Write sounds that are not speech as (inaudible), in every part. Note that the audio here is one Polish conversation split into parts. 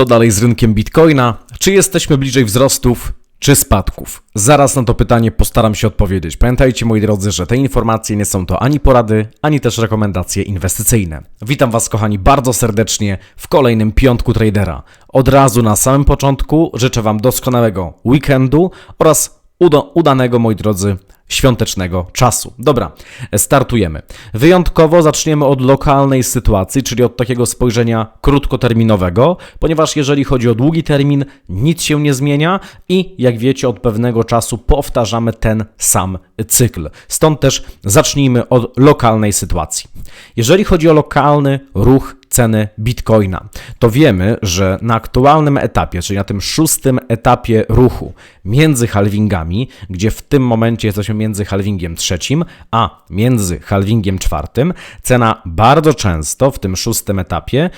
Co dalej z rynkiem Bitcoina? Czy jesteśmy bliżej wzrostów, czy spadków? Zaraz na to pytanie postaram się odpowiedzieć. Pamiętajcie, moi drodzy, że te informacje nie są to ani porady, ani też rekomendacje inwestycyjne. Witam Was, kochani, bardzo serdecznie w kolejnym piątku tradera. Od razu na samym początku życzę Wam doskonałego weekendu oraz udanego, moi drodzy, świątecznego czasu. Dobra, startujemy. Wyjątkowo zaczniemy od lokalnej sytuacji, czyli od takiego spojrzenia krótkoterminowego, ponieważ jeżeli chodzi o długi termin, nic się nie zmienia i jak wiecie, od pewnego czasu powtarzamy ten sam cykl. Stąd też zacznijmy od lokalnej sytuacji. Jeżeli chodzi o lokalny ruch ceny bitcoina, to wiemy, że na aktualnym etapie, czyli na tym szóstym etapie ruchu między halvingami, gdzie w tym momencie jesteśmy między halvingiem trzecim, a między halvingiem czwartym, cena bardzo często w tym szóstym etapie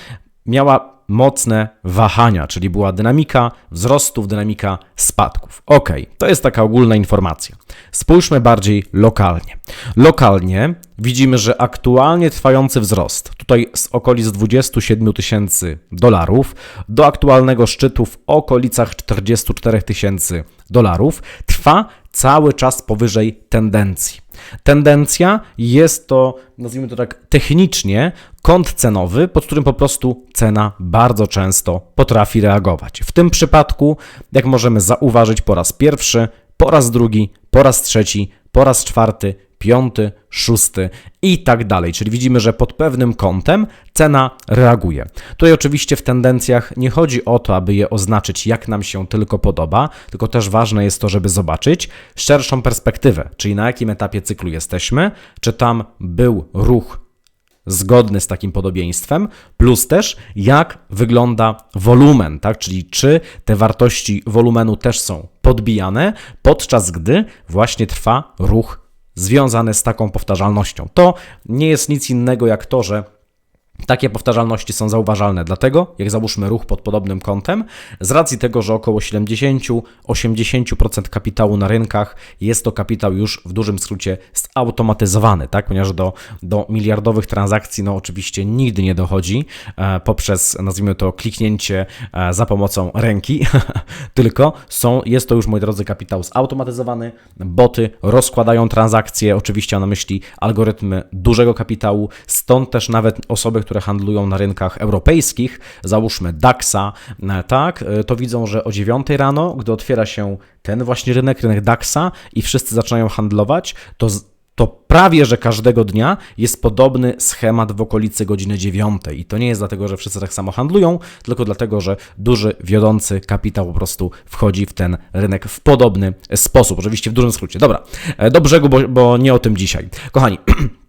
miała mocne wahania, czyli była dynamika wzrostów, dynamika spadków. Ok, to jest taka ogólna informacja. Spójrzmy bardziej lokalnie. Lokalnie widzimy, że aktualnie trwający wzrost, tutaj z okolic 27 tysięcy dolarów do aktualnego szczytu w okolicach 44 tysięcy dolarów, trwa cały czas powyżej tendencji. Tendencja jest to, nazwijmy to tak technicznie, kąt cenowy, pod którym po prostu cena bardzo często potrafi reagować. W tym przypadku, jak możemy zauważyć po raz pierwszy, po raz drugi, po raz trzeci, po raz czwarty, piąty, szósty i tak dalej. Czyli widzimy, że pod pewnym kątem cena reaguje. Tutaj oczywiście w tendencjach nie chodzi o to, aby je oznaczyć jak nam się tylko podoba, tylko też ważne jest to, żeby zobaczyć szerszą perspektywę, czyli na jakim etapie cyklu jesteśmy, czy tam był ruch zgodny z takim podobieństwem, plus też jak wygląda wolumen, tak? czyli czy te wartości wolumenu też są podbijane, podczas gdy właśnie trwa ruch związane z taką powtarzalnością. To nie jest nic innego jak to, że takie powtarzalności są zauważalne, dlatego, jak załóżmy ruch pod podobnym kątem, z racji tego, że około 70-80% kapitału na rynkach jest to kapitał już w dużym skrócie zautomatyzowany, tak? ponieważ do, do miliardowych transakcji, no oczywiście nigdy nie dochodzi e, poprzez, nazwijmy to, kliknięcie e, za pomocą ręki, (laughs) tylko są, jest to już, moi drodzy, kapitał zautomatyzowany, boty rozkładają transakcje, oczywiście na myśli algorytmy dużego kapitału, stąd też nawet osoby, które handlują na rynkach europejskich, załóżmy DAX-a, e, tak, e, to widzą, że o 9 rano, gdy otwiera się ten właśnie rynek, rynek DAX-a i wszyscy zaczynają handlować, to to prawie, że każdego dnia jest podobny schemat w okolicy godziny 9. I to nie jest dlatego, że wszyscy tak samo handlują, tylko dlatego, że duży, wiodący kapitał po prostu wchodzi w ten rynek w podobny sposób. Oczywiście w dużym skrócie. Dobra, e, do brzegu, bo, bo nie o tym dzisiaj. Kochani, (clears throat)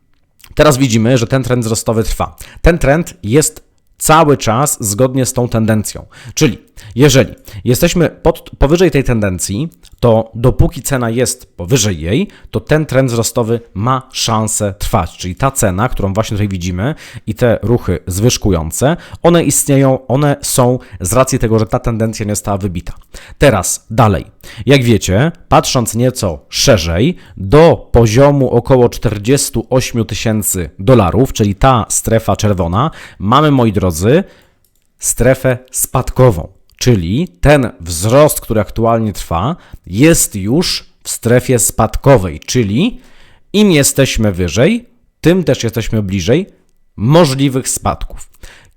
Teraz widzimy, że ten trend wzrostowy trwa. Ten trend jest cały czas zgodnie z tą tendencją. Czyli jeżeli jesteśmy pod, powyżej tej tendencji, to dopóki cena jest powyżej jej, to ten trend wzrostowy ma szansę trwać. Czyli ta cena, którą właśnie tutaj widzimy i te ruchy zwyżkujące, one istnieją, one są z racji tego, że ta tendencja nie została wybita. Teraz dalej. Jak wiecie, patrząc nieco szerzej, do poziomu około 48 tysięcy dolarów, czyli ta strefa czerwona, mamy, moi drodzy, strefę spadkową. Czyli ten wzrost, który aktualnie trwa, jest już w strefie spadkowej, czyli im jesteśmy wyżej, tym też jesteśmy bliżej możliwych spadków.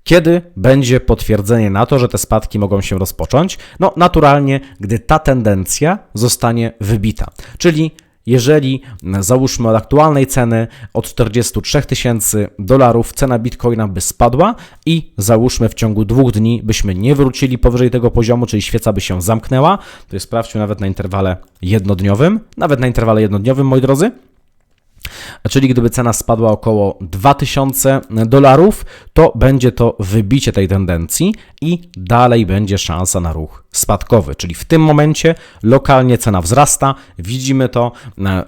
Kiedy będzie potwierdzenie na to, że te spadki mogą się rozpocząć? No, naturalnie, gdy ta tendencja zostanie wybita. Czyli jeżeli załóżmy od aktualnej ceny od 43 tysięcy dolarów cena bitcoina by spadła i załóżmy w ciągu dwóch dni byśmy nie wrócili powyżej tego poziomu, czyli świeca by się zamknęła, to jest sprawdźmy nawet na interwale jednodniowym, nawet na interwale jednodniowym, moi drodzy, Czyli gdyby cena spadła około 2000 dolarów, to będzie to wybicie tej tendencji i dalej będzie szansa na ruch spadkowy. Czyli w tym momencie lokalnie cena wzrasta, widzimy to. E,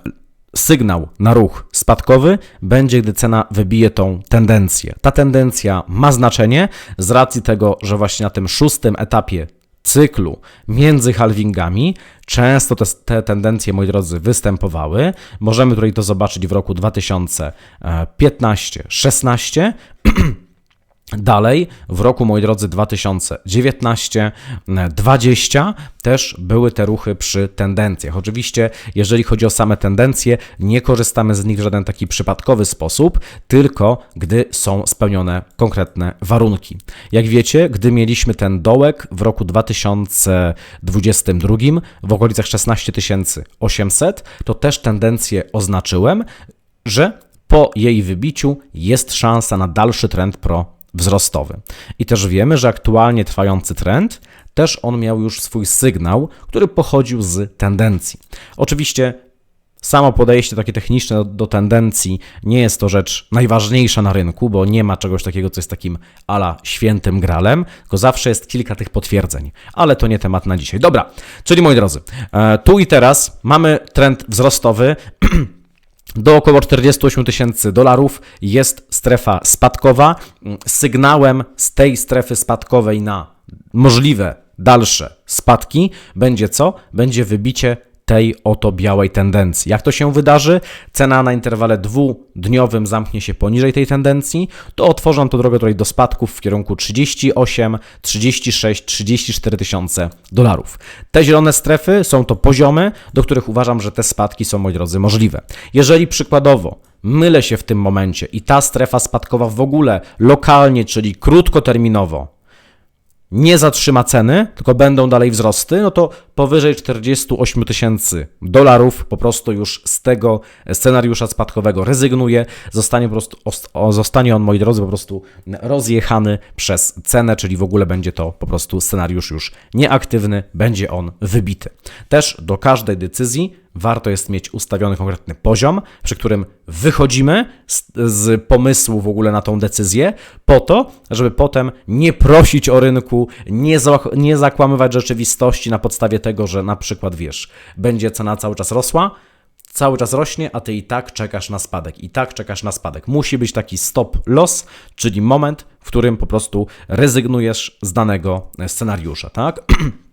sygnał na ruch spadkowy będzie, gdy cena wybije tą tendencję. Ta tendencja ma znaczenie z racji tego, że właśnie na tym szóstym etapie cyklu między halvingami często te, te tendencje, moi drodzy, występowały. Możemy tutaj to zobaczyć w roku 2015-16. (clears throat) Dalej, w roku, moi drodzy, 2019-2020 też były te ruchy przy tendencjach. Oczywiście, jeżeli chodzi o same tendencje, nie korzystamy z nich w żaden taki przypadkowy sposób, tylko gdy są spełnione konkretne warunki. Jak wiecie, gdy mieliśmy ten dołek w roku 2022 w okolicach 16 800, to też tendencję oznaczyłem, że po jej wybiciu jest szansa na dalszy trend pro wzrostowy. I też wiemy, że aktualnie trwający trend też on miał już swój sygnał, który pochodził z tendencji. Oczywiście Samo podejście takie techniczne do, do, tendencji nie jest to rzecz najważniejsza na rynku, bo nie ma czegoś takiego, co jest takim ala świętym gralem, tylko zawsze jest kilka tych potwierdzeń, ale to nie temat na dzisiaj. Dobra, czyli moi drodzy, e, tu i teraz mamy trend wzrostowy. (clears throat) Do około 48 tysięcy dolarów jest strefa spadkowa. Sygnałem z tej strefy spadkowej na możliwe dalsze spadki będzie co? Będzie wybicie tej oto białej tendencji. Jak to się wydarzy? Cena na interwale dwudniowym zamknie się poniżej tej tendencji, to otworzą to drogę tutaj do spadków w kierunku 38, 36, 34 tysiące dolarów. Te zielone strefy są to poziomy, do których uważam, że te spadki są, moi drodzy, możliwe. Jeżeli przykładowo mylę się w tym momencie i ta strefa spadkowa w ogóle lokalnie, czyli krótkoterminowo, nie zatrzyma ceny, tylko będą dalej wzrosty, no to powyżej 48 tysięcy dolarów po prostu już z tego scenariusza spadkowego rezygnuje. Zostanie po prostu, zostanie on, moi drodzy, po prostu rozjechany przez cenę, czyli w ogóle będzie to po prostu scenariusz już nieaktywny, będzie on wybity. Też do każdej decyzji warto jest mieć ustawiony konkretny poziom, przy którym wychodzimy z, z, pomysłu w ogóle na tą decyzję, po to, żeby potem nie prosić o rynku, nie, za, nie zakłamywać rzeczywistości na podstawie tego, że na przykład wiesz, będzie cena cały czas rosła, cały czas rośnie, a ty i tak czekasz na spadek, i tak czekasz na spadek. Musi być taki stop loss, czyli moment, w którym po prostu rezygnujesz z danego scenariusza, tak? (clears throat)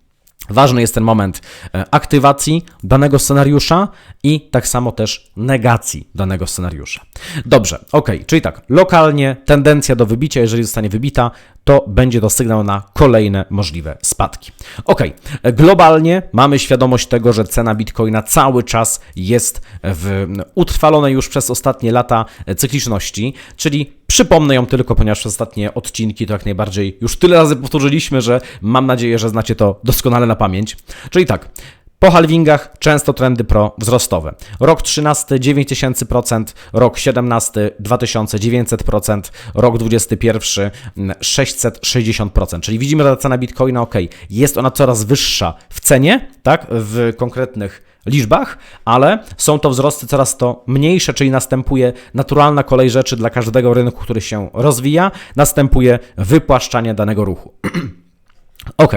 Ważny jest ten moment e, aktywacji danego scenariusza i tak samo też negacji danego scenariusza. Dobrze, ok, czyli tak, lokalnie tendencja do wybicia, jeżeli zostanie wybita, to będzie to sygnał na kolejne możliwe spadki. Ok, globalnie mamy świadomość tego, że cena bitcoina cały czas jest w utrwalonej już przez ostatnie lata cykliczności, czyli przypomnę ją tylko, ponieważ ostatnie odcinki to jak najbardziej już tyle razy powtórzyliśmy, że mam nadzieję, że znacie to doskonale na pamięć. Czyli tak, po halvingach często trendy pro wzrostowe. Rok 13 9000%, rok 17 2900%, rok 21 660%. Czyli widzimy, że ta cena Bitcoina ok, jest ona coraz wyższa w cenie, tak, w konkretnych liczbach, ale są to wzrosty coraz to mniejsze, czyli następuje naturalna kolej rzeczy dla każdego rynku, który się rozwija, następuje wypłaszczanie danego ruchu. (clears throat) Ok,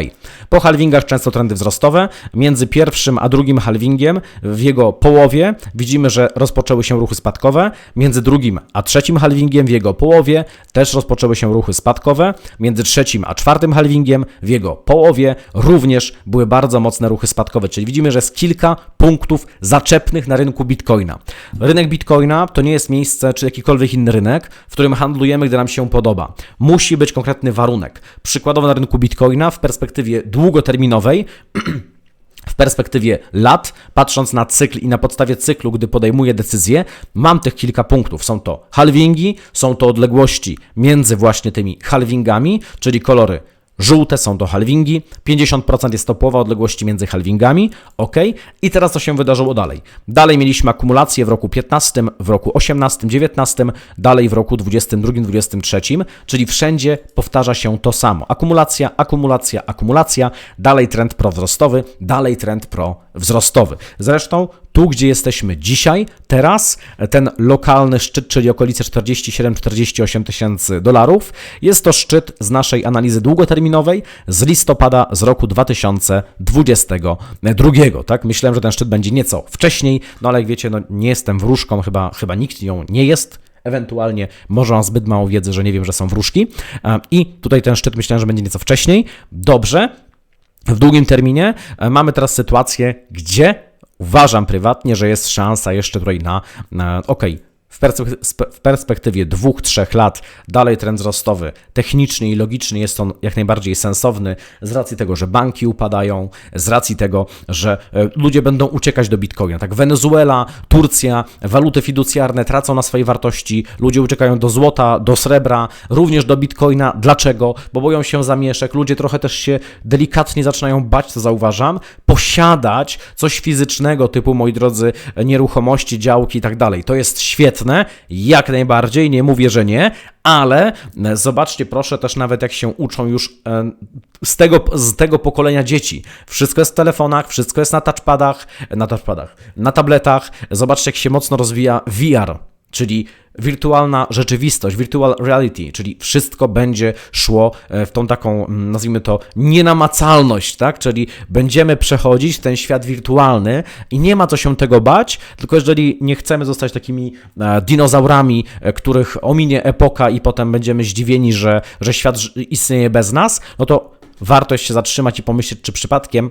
po halvingach często trendy wzrostowe. Między pierwszym a drugim halvingiem w jego połowie widzimy, że rozpoczęły się ruchy spadkowe. Między drugim a trzecim halvingiem w jego połowie też rozpoczęły się ruchy spadkowe. Między trzecim a czwartym halvingiem w jego połowie również były bardzo mocne ruchy spadkowe, czyli widzimy, że jest kilka punktów zaczepnych na rynku Bitcoina. Rynek Bitcoina to nie jest miejsce czy jakikolwiek inny rynek, w którym handlujemy, gdy nam się podoba. Musi być konkretny warunek. Przykładowo na rynku Bitcoina w perspektywie długoterminowej (clears throat) w perspektywie lat, patrząc na cykl i na podstawie cyklu, gdy podejmuję decyzję, mam tych kilka punktów. Są to halvingi, są to odległości między właśnie tymi halvingami, czyli kolory Żółte są to halvingi, 50% jest to połowa odległości między halvingami, ok. I teraz co się wydarzyło dalej? Dalej mieliśmy akumulację w roku 15, w roku 18, 19, dalej w roku 22, 23, czyli wszędzie powtarza się to samo. Akumulacja, akumulacja, akumulacja, dalej trend prowzrostowy, dalej trend prowzrostowy. Zresztą tu, gdzie jesteśmy dzisiaj, teraz, ten lokalny szczyt, czyli okolice 47-48 tysięcy dolarów, jest to szczyt z naszej analizy długoterminowej z listopada z roku 2022. Tak? Myślałem, że ten szczyt będzie nieco wcześniej, no ale jak wiecie, no nie jestem wróżką, chyba, chyba nikt ją nie jest. Ewentualnie może mam zbyt mało wiedzy, że nie wiem, że są wróżki. I tutaj ten szczyt myślałem, że będzie nieco wcześniej. Dobrze. W długim terminie e, mamy teraz sytuację, gdzie Uważam prywatnie, że jest szansa jeszcze tutaj na, na ok, w perspe- spe- w perspektywie dwóch, trzech lat dalej trend wzrostowy, technicznie i logicznie jest on jak najbardziej sensowny z racji tego, że banki upadają, z racji tego, że e, ludzie będą uciekać do bitcoina. Tak, Wenezuela, Turcja, waluty fiducjarne tracą na swojej wartości, ludzie uciekają do złota, do srebra, również do bitcoina. Dlaczego? Bo boją się zamieszek, ludzie trochę też się delikatnie zaczynają bać, co zauważam, posiadać coś fizycznego, typu, moi drodzy, nieruchomości, działki i tak dalej. To jest świetne, jak najbardziej, nie mówię, że nie, ale e, zobaczcie proszę też nawet jak się uczą już e, z tego, z tego pokolenia dzieci. Wszystko jest w telefonach, wszystko jest na touchpadach, na touchpadach, na tabletach. Zobaczcie jak się mocno rozwija VR, czyli wirtualna rzeczywistość, virtual reality, czyli wszystko będzie szło e, w tą taką, mm, nazwijmy to, nienamacalność, tak? Czyli będziemy przechodzić ten świat wirtualny i nie ma co się tego bać, tylko jeżeli nie chcemy zostać takimi e, dinozaurami, e, których ominie epoka i potem będziemy zdziwieni, że, że świat istnieje bez nas, no to warto się zatrzymać i pomyśleć, czy przypadkiem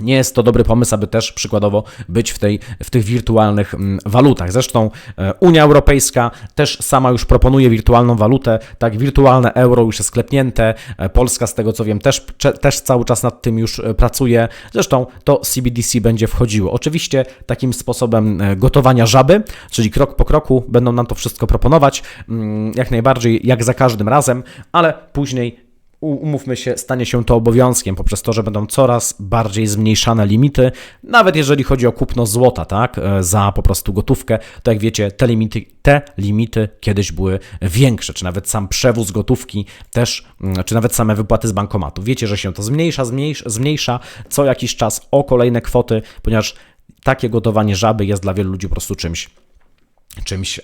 nie jest to dobry pomysł, aby też przykładowo być w, tej, w tych wirtualnych mm, walutach. Zresztą e, Unia Europejska też sama już proponuje wirtualną walutę, tak, wirtualne euro już jest sklepnięte, E, Polska z tego co wiem też, też cały czas nad tym już e, pracuje. Zresztą to CBDC będzie wchodziło. Oczywiście takim sposobem gotowania żaby, czyli krok po kroku będą nam to wszystko proponować, mm, jak najbardziej, jak za każdym razem, ale później umówmy się, stanie się to obowiązkiem poprzez to, że będą coraz bardziej zmniejszane limity, nawet jeżeli chodzi o kupno złota, tak, e, za po prostu gotówkę, to jak wiecie, te limity, te limity kiedyś były większe, czy nawet sam przewóz gotówki też, mm, czy nawet same wypłaty z bankomatu. Wiecie, że się to zmniejsza, zmniejsza, zmniejsza co jakiś czas o kolejne kwoty, ponieważ takie gotowanie żaby jest dla wielu ludzi po prostu czymś, czymś, e,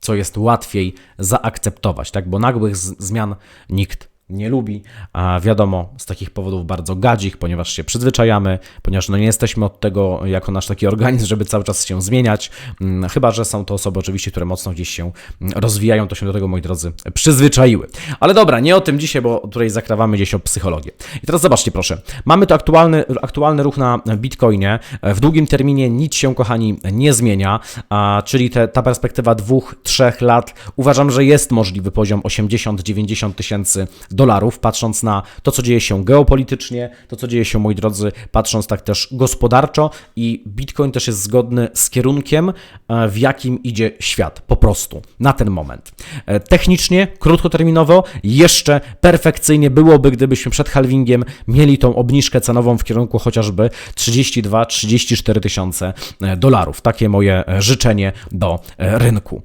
co jest łatwiej zaakceptować, tak? Bo nagłych zmian nikt nie lubi, a wiadomo, z takich powodów bardzo gadzich, ponieważ się przyzwyczajamy, ponieważ no nie jesteśmy od tego jako nasz taki organizm, żeby cały czas się zmieniać, Mm, chyba, że są to osoby oczywiście, które mocno gdzieś się mm, rozwijają, to się do tego, moi drodzy, przyzwyczaiły. Ale dobra, nie o tym dzisiaj, bo tutaj zakrawamy gdzieś o psychologię. I teraz zobaczcie proszę, mamy tu aktualny, aktualny ruch na Bitcoinie, w długim terminie nic się, kochani, nie zmienia, a, czyli te, ta perspektywa dwóch, trzech lat, uważam, że jest możliwy poziom 80-90 tysięcy dolarów, patrząc na to, co dzieje się geopolitycznie, to, co dzieje się, moi drodzy, patrząc tak też gospodarczo i Bitcoin też jest zgodny z kierunkiem, e, w jakim idzie świat, po prostu, na ten moment. E, Technicznie, krótkoterminowo, jeszcze perfekcyjnie byłoby, gdybyśmy przed halvingiem mieli tą obniżkę cenową w kierunku chociażby 32-34 tysiące e, dolarów. Takie moje życzenie do rynku.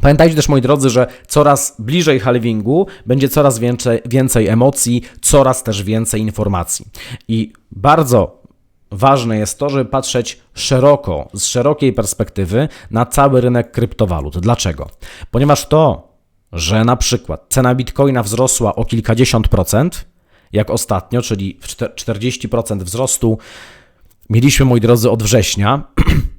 Pamiętajcie też, moi drodzy, że coraz bliżej halvingu będzie coraz więcej, więcej emocji, coraz też więcej informacji. I bardzo ważne jest to, żeby patrzeć szeroko, z szerokiej perspektywy na cały rynek kryptowalut. Dlaczego? Ponieważ to, że na przykład cena bitcoina wzrosła o kilkadziesiąt procent, jak ostatnio, czyli w czter- 40% wzrostu, mieliśmy, moi drodzy, od września, (clears throat)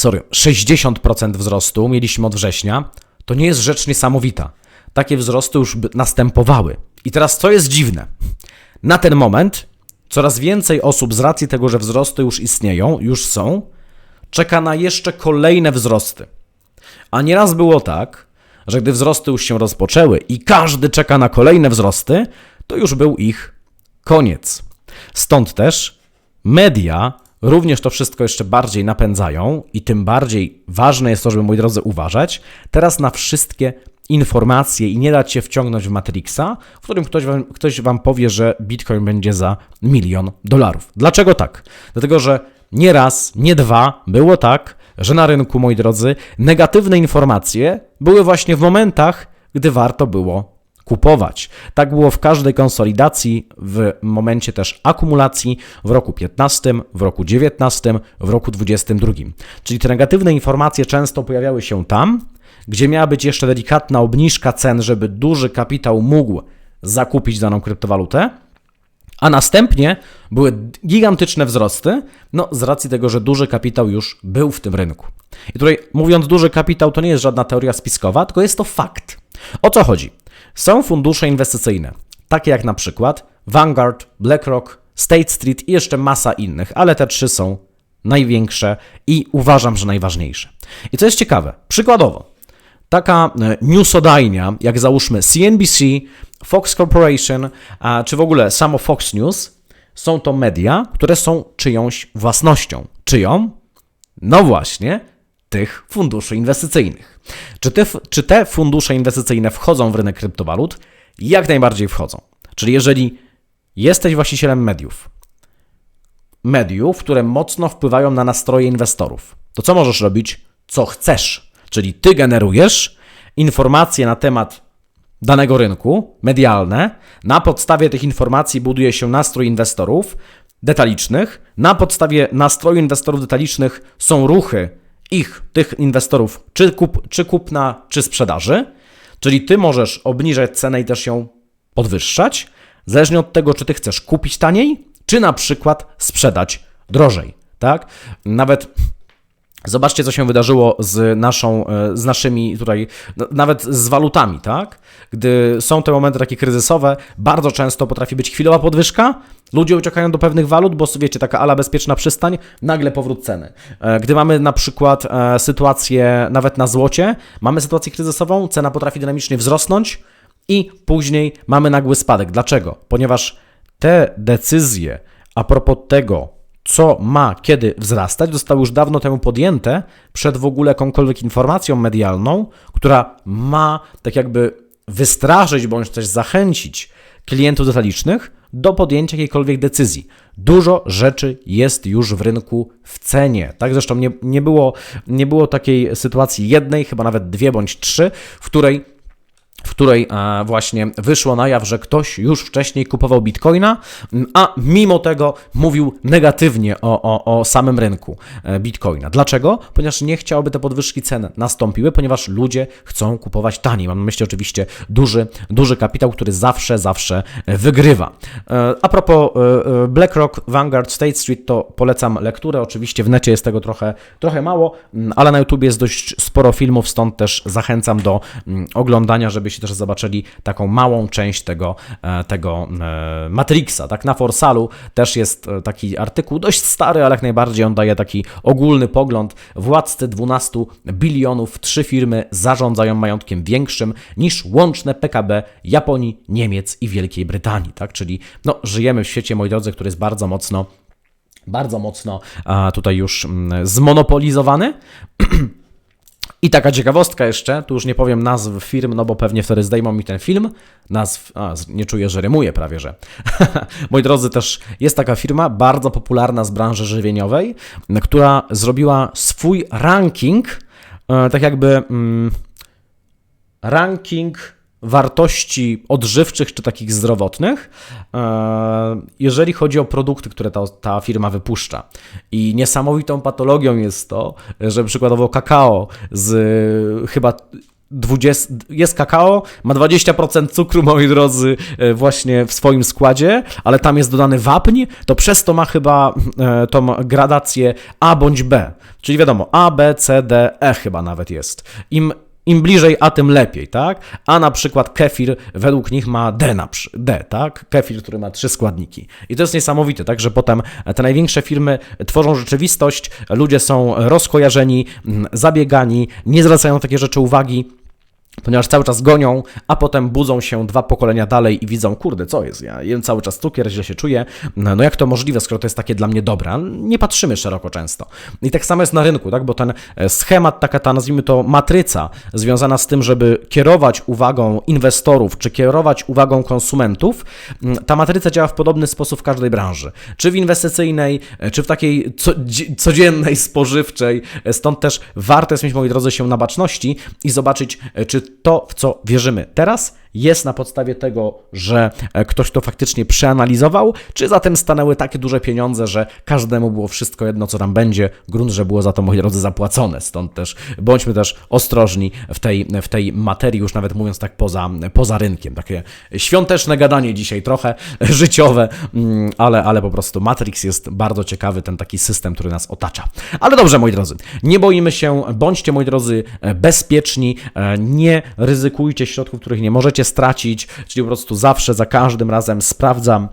sorry, 60% wzrostu mieliśmy od września, to nie jest rzecz niesamowita. Takie wzrosty już następowały. I teraz co jest dziwne? Na ten moment coraz więcej osób z racji tego, że wzrosty już istnieją, już są, czeka na jeszcze kolejne wzrosty. A nieraz było tak, że gdy wzrosty już się rozpoczęły i każdy czeka na kolejne wzrosty, to już był ich koniec. Stąd też media również to wszystko jeszcze bardziej napędzają i tym bardziej ważne jest to, żeby moi drodzy uważać teraz na wszystkie informacje i nie dać się wciągnąć w Matrixa, w którym ktoś wam, ktoś wam powie, że Bitcoin będzie za milion dolarów. Dlaczego tak? Dlatego, że nie raz, nie dwa było tak, że na rynku, moi drodzy, negatywne informacje były właśnie w momentach, gdy warto było kupować. Tak było w każdej konsolidacji, w momencie też akumulacji w roku 15, w roku 19, w roku 22. Czyli te negatywne informacje często pojawiały się tam, gdzie miała być jeszcze delikatna obniżka cen, żeby duży kapitał mógł zakupić daną kryptowalutę, a następnie były gigantyczne wzrosty, no z racji tego, że duży kapitał już był w tym rynku. I tutaj mówiąc duży kapitał, to nie jest żadna teoria spiskowa, tylko jest to fakt. O co chodzi? Są fundusze inwestycyjne, takie jak na przykład Vanguard, BlackRock, State Street i jeszcze masa innych, ale te trzy są największe i uważam, że najważniejsze. I co jest ciekawe, przykładowo, taka e, newsodajnia, jak załóżmy CNBC, Fox Corporation, a, czy w ogóle samo Fox News, są to media, które są czyjąś własnością. Czyją? No właśnie, tych funduszy inwestycyjnych. Czy te, czy te fundusze inwestycyjne wchodzą w rynek kryptowalut? Jak najbardziej wchodzą. Czyli jeżeli jesteś właścicielem mediów, mediów, które mocno wpływają na nastroje inwestorów, to co możesz robić? Co chcesz. Czyli ty generujesz informacje na temat danego rynku, medialne. Na podstawie tych informacji buduje się nastrój inwestorów detalicznych. Na podstawie nastroju inwestorów detalicznych są ruchy ich, tych inwestorów, czy, kup, czy kupna, czy sprzedaży. Czyli ty możesz obniżać cenę i też ją podwyższać, zależnie od tego, czy ty chcesz kupić taniej, czy na przykład sprzedać drożej. Tak? Nawet Zobaczcie, co się wydarzyło z, naszą, e, z naszymi tutaj, nawet z walutami, tak? Gdy są te momenty takie kryzysowe, bardzo często potrafi być chwilowa podwyżka, ludzie uciekają do pewnych walut, bo wiecie, taka ala bezpieczna przystań, nagle powrót ceny. E, gdy mamy na przykład e, sytuację nawet na złocie, mamy sytuację kryzysową, cena potrafi dynamicznie wzrosnąć i później mamy nagły spadek. Dlaczego? Ponieważ te decyzje a propos tego, co ma kiedy wzrastać, zostały już dawno temu podjęte przed w ogóle jakąkolwiek informacją medialną, która ma tak jakby wystraszyć bądź też zachęcić klientów detalicznych do podjęcia jakiejkolwiek decyzji. Dużo rzeczy jest już w rynku w cenie. Tak zresztą nie, nie, było, nie było takiej sytuacji jednej, chyba nawet dwie bądź trzy, w której w której e, właśnie wyszło na jaw, że ktoś już wcześniej kupował bitcoina, a mimo tego mówił negatywnie o, o, o samym rynku e, bitcoina. Dlaczego? Ponieważ nie chciałby te podwyżki cen nastąpiły, ponieważ ludzie chcą kupować taniej. Mam na myśli oczywiście duży, duży kapitał, który zawsze, zawsze wygrywa. E, a propos BlackRock, Vanguard, State Street, to polecam lekturę. Oczywiście w necie jest tego trochę, trochę mało, ale na YouTube jest dość sporo filmów, stąd też zachęcam do oglądania, żeby żebyście też zobaczyli taką małą część tego, e, tego e, Matrixa. Tak, na Forsalu też jest e, taki artykuł, dość stary, ale jak najbardziej on daje taki ogólny pogląd. Władcy 12 bilionów, trzy firmy zarządzają majątkiem większym niż łączne PKB Japonii, Niemiec i Wielkiej Brytanii. Tak? Czyli no, żyjemy w świecie, moi drodzy, który jest bardzo mocno bardzo mocno tutaj już mm, zmonopolizowany. (clears throat) I taka ciekawostka jeszcze, tu już nie powiem nazw firm, no bo pewnie wtedy zdejmą mi ten film. Nazw, a, nie czuję, że rymuje prawie, że. (laughs) Moi drodzy, też jest taka firma bardzo popularna z branży żywieniowej, która zrobiła swój ranking, e, tak jakby mm, ranking wartości odżywczych czy takich zdrowotnych, e, jeżeli chodzi o produkty, które ta, ta firma wypuszcza. I niesamowitą patologią jest to, że przykładowo kakao z chyba 20, jest kakao, ma 20% cukru, moi drodzy, e, właśnie w swoim składzie, ale tam jest dodany wapń, to przez to ma chyba e, tą gradację A bądź B. Czyli wiadomo, A, B, C, D, E chyba nawet jest. Im im bliżej A, tym lepiej, tak? A na przykład kefir według nich ma D, na, D, tak? Kefir, który ma trzy składniki. I to jest niesamowite, tak? Że potem te największe firmy tworzą rzeczywistość, ludzie są rozkojarzeni, zabiegani, nie zwracają takie rzeczy uwagi ponieważ cały czas gonią, a potem budzą się dwa pokolenia dalej i widzą, kurde, co jest, ja jem cały czas cukier, źle się czuję, no jak to możliwe, skoro to jest takie dla mnie dobre? Nie patrzymy szeroko często. I tak samo jest na rynku, tak, bo ten e, schemat, taka ta, nazwijmy to, matryca związana z tym, żeby kierować uwagą inwestorów, czy kierować uwagą konsumentów, ta matryca działa w podobny sposób w każdej branży, czy w inwestycyjnej, e, czy w takiej codziennej, spożywczej, e, stąd też warto jest mieć, moi drodzy, się na baczności i zobaczyć, czy to, w co wierzymy. Teraz, jest na podstawie tego, że e, ktoś to faktycznie przeanalizował, czy zatem stanęły takie duże pieniądze, że każdemu było wszystko jedno, co tam będzie, grunt, że było za to, moi drodzy, zapłacone. Stąd też bądźmy też ostrożni w tej, w tej materii, już nawet mówiąc tak poza, poza rynkiem. Takie świąteczne gadanie dzisiaj trochę, (laughs) życiowe, mm, ale, ale po prostu Matrix jest bardzo ciekawy, ten taki system, który nas otacza. Ale dobrze, moi drodzy, nie boimy się, bądźcie, moi drodzy, e, bezpieczni, e, nie ryzykujcie środków, których nie możecie stracić, czyli po prostu zawsze, za każdym razem sprawdzam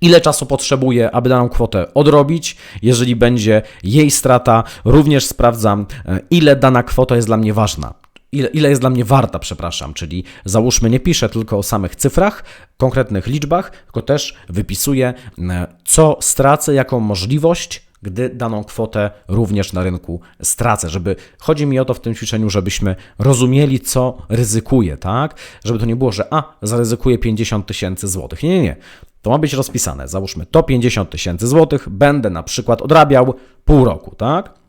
ile czasu potrzebuje, aby daną kwotę odrobić. Jeżeli będzie jej strata, również sprawdzam, e, ile dana kwota jest dla mnie ważna. Ile, ile jest dla mnie warta, przepraszam, czyli załóżmy, nie piszę tylko o samych cyfrach, konkretnych liczbach, tylko też wypisuję, e, co stracę, jaką możliwość, gdy daną kwotę również na rynku stracę. Żeby, chodzi mi o to w tym ćwiczeniu, żebyśmy rozumieli, co ryzykuję, tak? Żeby to nie było, że a, zaryzykuję 50 tysięcy złotych. Nie, nie, nie. To ma być rozpisane. Załóżmy, to 50 tysięcy złotych będę na przykład odrabiał pół roku, tak?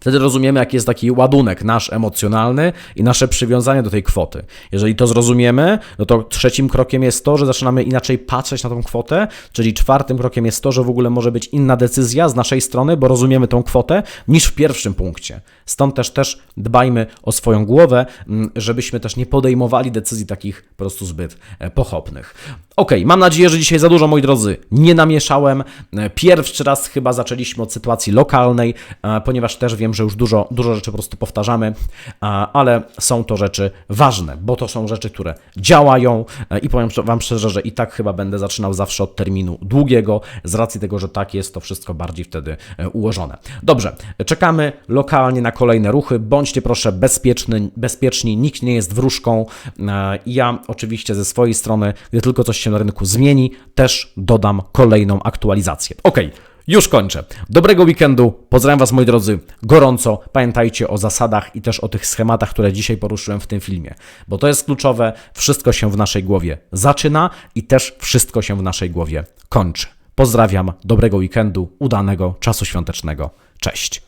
Wtedy rozumiemy, jaki jest taki ładunek nasz emocjonalny i nasze przywiązanie do tej kwoty. Jeżeli to zrozumiemy, no to trzecim krokiem jest to, że zaczynamy inaczej patrzeć na tą kwotę, czyli czwartym krokiem jest to, że w ogóle może być inna decyzja z naszej strony, bo rozumiemy tą kwotę, niż w pierwszym punkcie. Stąd też też dbajmy o swoją głowę, mm, żebyśmy też nie podejmowali decyzji takich po prostu zbyt e, pochopnych. Ok, mam nadzieję, że dzisiaj za dużo, moi drodzy, nie namieszałem. E, Pierwszy raz chyba zaczęliśmy od sytuacji lokalnej, e, ponieważ też wiem, że już dużo, dużo rzeczy po prostu powtarzamy, e, ale są to rzeczy ważne, bo to są rzeczy, które działają i powiem Wam szczerze, że i tak chyba będę zaczynał zawsze od terminu długiego, z racji tego, że tak jest to wszystko bardziej wtedy ułożone. Dobrze, czekamy lokalnie na kolejne ruchy. Bądźcie proszę bezpieczni, bezpieczni nikt nie jest wróżką. Ja oczywiście ze swojej strony, gdy tylko coś się na rynku zmieni, też dodam kolejną aktualizację. Ok. Już kończę. Dobrego weekendu. Pozdrawiam Was, moi drodzy, gorąco. Pamiętajcie o zasadach i też o tych schematach, które dzisiaj poruszyłem w tym filmie, bo to jest kluczowe. Wszystko się w naszej głowie zaczyna i też wszystko się w naszej głowie kończy. Pozdrawiam, dobrego weekendu, udanego czasu świątecznego. Cześć.